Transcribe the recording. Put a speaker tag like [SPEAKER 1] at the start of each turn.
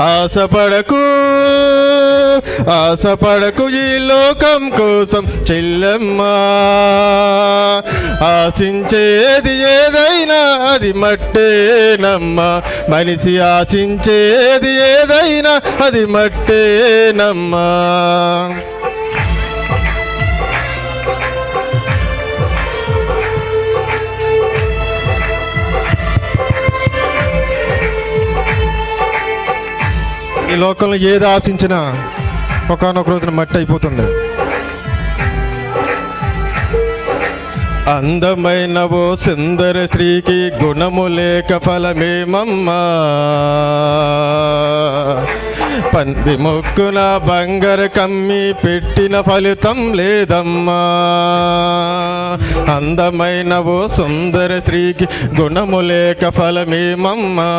[SPEAKER 1] ఆశపడకు ఆశపడకు ఈ లోకం కోసం చెల్లెమ్మా. ఆశించేది ఏదైనా అది మట్టేనమ్మా. మనిషి ఆశించేది ఏదైనా అది మట్టేనమ్మా. ఈ లోకంలో ఏది ఆశించినా ఒకనొక రోజున మట్టి అయిపోతుంది. అందమైన ఓ సుందర స్త్రీకి గుణము లేక ఫలమేమమ్మా? పంది మొక్కున బంగారు కమ్మి పెట్టిన ఫలితం లేదమ్మా. అందమైన ఓ సుందర స్త్రీకి గుణము లేక ఫలమేమమ్మా?